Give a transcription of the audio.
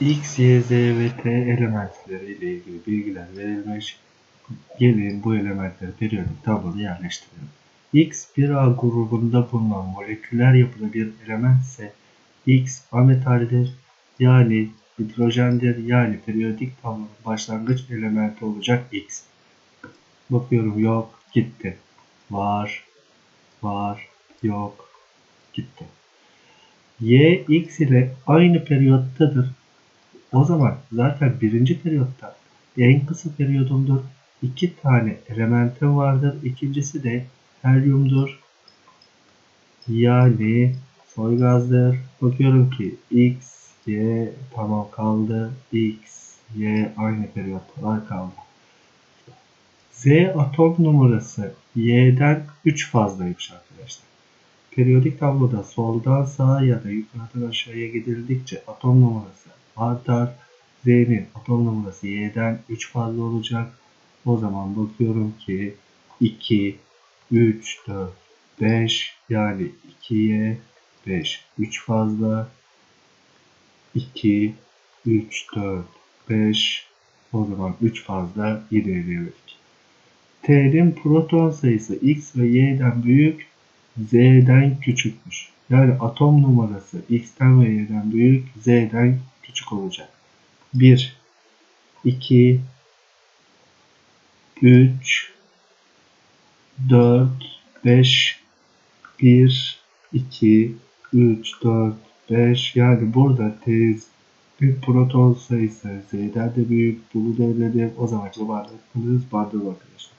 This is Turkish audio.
X, Y, Z ve T elementleri ile ilgili bilgiler verilmiş. Gelin bu elementleri periyodik tabloda yerleştirelim. X bir A grubunda bulunan moleküler yapıda bir element ise X ametaldir yani hidrojendir yani periyodik tablonun başlangıç elementi olacak X. Bakıyorum yok gitti. Var var yok gitti. Y X ile aynı periyottadır. O zaman zaten birinci periyotta en kısa periyodumdur. İki tane elementim vardır. İkincisi de helyumdur. Yani soy gazdır. Bakıyorum ki X, Y tamam kaldı. X, Y aynı periyottalar kaldı. Z atom numarası Y'den 3 fazlaymış arkadaşlar. Periyodik tabloda soldan sağa ya da yukarıdan aşağıya gidildikçe atom numarası artar. Z'nin atom numarası Y'den 3 fazla olacak. O zaman bakıyorum ki 2, 3, 4, 5 yani 2'ye 5, 3 fazla. 2, 3, 4, 5 o zaman 3 fazla yine eledik. T'nin proton sayısı X ve Y'den büyük, Z'den küçükmüş. Yani atom numarası X'ten ve Y'den büyük, Z'den küçük olacak. 1, 2, 3, 4, 5, 1, 2, 3, 4, 5 yani burada tez bir proton sayısı Z'den de büyük bunu da eledim. O zaman cevabı buluruz. Bandı arkadaşlar.